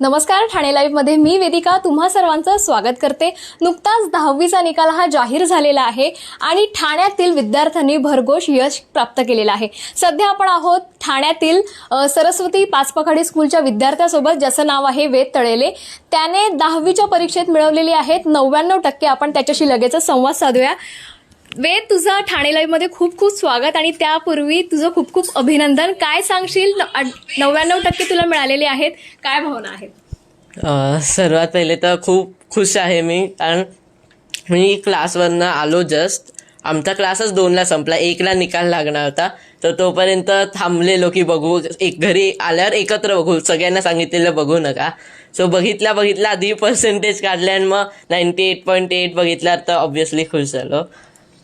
नमस्कार ठाणे लाईव्हमध्ये मी वेदिका तुम्हा सर्वांचं स्वागत करते. नुकताच दहावीचा निकाल हा जाहीर झालेला आहे आणि ठाण्यातील विद्यार्थ्यांनी भरघोष यश प्राप्त केलेलं आहे. सध्या आपण आहोत ठाण्यातील सरस्वती पाचपखाडी स्कूलच्या विद्यार्थ्यासोबत ज्याचं नाव आहे वेद तळेले. त्याने दहावीच्या परीक्षेत मिळवलेली आहेत नव्याण्णव टक्के. आपण त्याच्याशी लगेचच संवाद साधूया. वेद तुझं ठाणे लाईव्हमध्ये खूप खूप स्वागत आणि त्यापूर्वी तुझं खूप खूप अभिनंदन. काय सांगशील? नव्याण्णव टक्के तुला मिळालेले आहेत. काय भावना आहेत? सर्वात पहिले तर खूप खुश आहे मी. कारण मी क्लासवरनं आलो जस्ट आमचा क्लासच दोनला संपला. एकला निकाल लागणार होता. तर तोपर्यंत थांबलेलो की बघू. एक घरी आल्यावर एकत्र बघू. सगळ्यांना सांगितलेलं बघू नका. सो बघितला बघितला आधी पर्सेंटेज काढल्या आणि मग नाईन्टी एट पॉईंट एट बघितल्यावर तर ऑब्व्हियसली खुश झालो.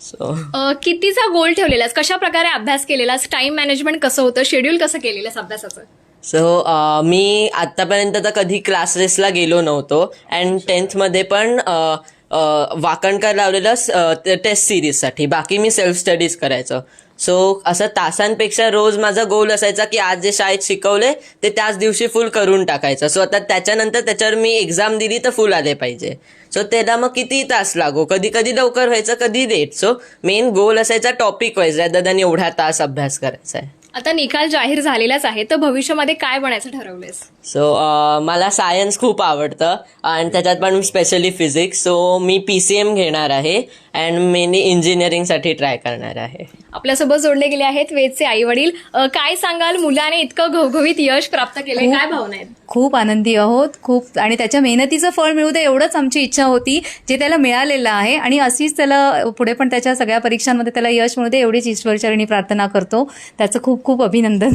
सो अ, कितीचा गोल ठेवलेलास? कशा प्रकारे अभ्यास केलेलास? टाइम मॅनेजमेंट कसं होतं? शेड्यूल कसं केलेलंस अभ्यासाचं? सो मी आत्तापर्यंत तर कधी क्लासेसला गेलो नव्हतो. अँड टेन्थमध्ये पण अ, अ, वाकणकर लावलेलं टेस्ट सिरीजसाठी बाकी मी सेल्फ स्टडीज करायचो. सो असं तासांपेक्षा रोज माझा गोल असायचा की आज जे शाळेत शिकवले ते त्याच दिवशी फुल करून टाकायचं. सो आता त्याच्यानंतर त्याच्यावर मी एक्झाम दिली तर फुल आले पाहिजे. सो त्याला मग किती तास लागो? कधी कधी लवकर व्हायचं कधी लेट सो मेन गोल असायचा टॉपिक व्हायचा रॅदर दॅन एवढा तास अभ्यास करायचा आहे. आता निकाल जाहीर झालेलाच आहे तर भविष्यामध्ये काय बनायचं ठरवलंयस? सो uh, मला सायन्स खूप आवडतं आणि त्याच्यात पण स्पेशली फिजिक्स सो मी पी सी एम घेणार आहे अँड मेनली इंजिनिअरिंगसाठी ट्राय करणार आहे. आपल्यासोबत जोडले गेले आहेत वेदचे आई वडील काय सांगाल? मुलाने इतकं घवघवीत यश प्राप्त केलंय. काय भावना आहेत? खूप आनंदी आहोत. खूप आणि त्याच्या मेहनतीचं फळ मिळू दे एवढंच आमची इच्छा होती जे त्याला मिळालेलं आहे. आणि अशीच त्याला पुढे पण त्याच्या सगळ्या परीक्षांमध्ये त्याला यश मिळू दे एवढीच ईश्वरचरणी प्रार्थना करतो. त्याचं खूप खूप अभिनंदन.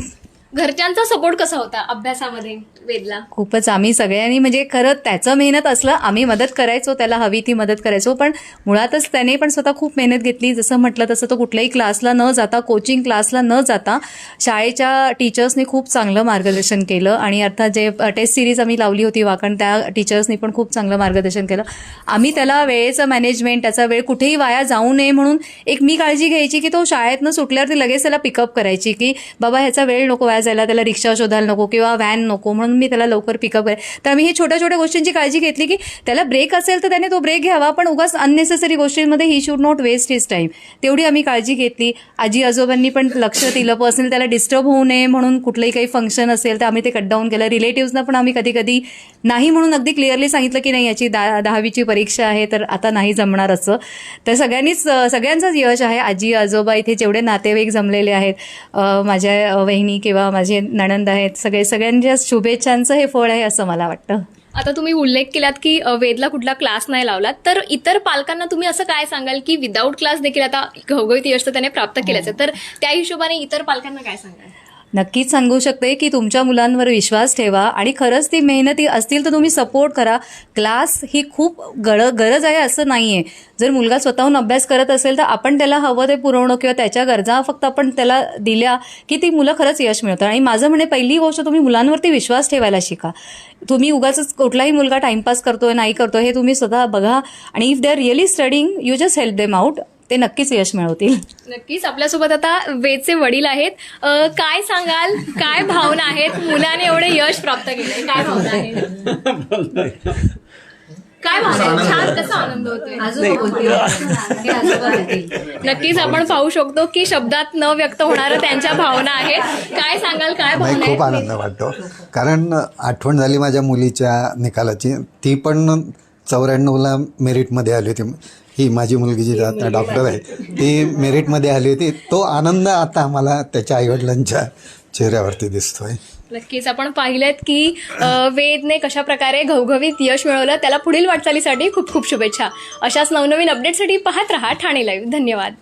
घरच्यांचा सपोर्ट कसा होता अभ्यासामध्ये वेदला? खूपच. आम्ही सगळ्यांनी म्हणजे खरं त्याचं मेहनत असलं आम्ही मदत करायचो त्याला हवी ती मदत करायचो पण मुळातच त्याने पण स्वतः खूप मेहनत घेतली. जसं म्हटलं तसं तो कुठल्याही क्लासला न जाता कोचिंग क्लासला न जाता शाळेच्या टीचर्सनी खूप चांगलं मार्गदर्शन केलं. आणि अर्थात जे टेस्ट सिरीज आम्ही लावली होती वाकण त्या टीचर्सनी पण खूप चांगलं मार्गदर्शन केलं. आम्ही त्याला वेळेचं मॅनेजमेंट त्याचा वेळ कुठेही वाया जाऊ नये म्हणून एक मी काळजी घ्यायची की तो शाळेतनं सुटल्यावरती लगेच त्याला पिकअप करायची की बाबा ह्याचा वेळ नको वाया जायला त्याला रिक्षा शोधायला नको किंवा व्हॅन नको म्हणून मी त्याला लवकर पिकअप करे तर आम्ही ही छोट्या छोट्या गोष्टींची काळजी घेतली की त्याला ब्रेक असेल तर त्याने तो ब्रेक घ्यावा पण उगाच अननेसेसरी गोष्टींमध्ये he should not waste his time तेवढी आम्ही काळजी घेतली. आजी आजोबांनी पण लक्ष दिलं. पर्सनल त्याला डिस्टर्ब होऊ नये म्हणून कुठलंही काही फंक्शन असेल तर आम्ही ते कट डाऊन केलं. रिलेटिव्हजना पण आम्ही कधी कधी नाही म्हणून अगदी क्लिअरली सांगितलं की नाही याची दहा दहावीची परीक्षा आहे तर आता नाही जमणार असं. तर सगळ्यांनीच सगळ्यांचंच यश आहे. आजी आजोबा इथे जेवढे नातेवाईक जमलेले आहेत माझ्या वहिनी किंवा माझे नणंद आहेत सगळे सगळ्यांच्या शुभेच्छांचं हे फळ आहे असं मला वाटतं. आता तुम्ही उल्लेख केलात की वेदला कुठला क्लास नाही लावला तर इतर पालकांना तुम्ही असं काय सांगाल की विदाऊट क्लास देखील आता घवघवीत यश त्याने प्राप्त केल्याचं तर त्या हिशोबाने इतर पालकांना काय सांगाल? नक्कीच सांगू शकते की तुमच्या मुलांवर विश्वास ठेवा आणि खरंच ती मेहनती असतील तर तुम्ही सपोर्ट करा. क्लास ही खूप गळ गरज आहे असं नाही आहे जर मुलगा स्वतःहून अभ्यास करत असेल तर आपण त्याला हवं ते पुरवणं किंवा त्याच्या गरजा फक्त आपण त्याला दिल्या की ती मुलं खरंच यश मिळतात आणि माझं म्हणे पहिली गोष्ट तुम्ही मुलांवरती विश्वास ठेवायला शिका. तुम्ही उगाच कुठलाही मुलगा टाइमपास करतोय नाही करतोय हे तुम्ही स्वतः बघा. आणि if they are really studying you just help them out ते नक्कीच यश मिळवतील. नक्कीच आपल्यासोबत आता वेदचे वडील आहेत. अ, काय सांगाल? काय भावना आहेत? मुलाने एवढे यश प्राप्त केले. काय भावना आहेत? काय भावना आहेत? छान कसा आनंद होतोय? नक्कीच आपण पाहू शकतो की शब्दात न व्यक्त होणाऱ्या त्यांच्या भावना आहेत. काय सांगाल? काय नाही भावना खूप आहेत आनंद वाटतो. कारण आठवण झाली माझ्या मुलीच्या निकालाची. ती पण चौऱ्याण्णवला मेरिटमध्ये आली होती. ही माझी मुलगी जी आता डॉक्टर आहे ती मेरिटमध्ये आली होती. तो आनंद आता आम्हाला त्याच्या आईवडिलांच्या चेहऱ्यावरती दिसतोय. नक्कीच. आपण पाहिलेत की वेदने कशा प्रकारे घवघवीत यश मिळवलं त्याला पुढील वाटचालीसाठी खूप खूप शुभेच्छा. अशाच नवनवीन अपडेटसाठी पाहत रहा ठाणे लाईव्ह धन्यवाद.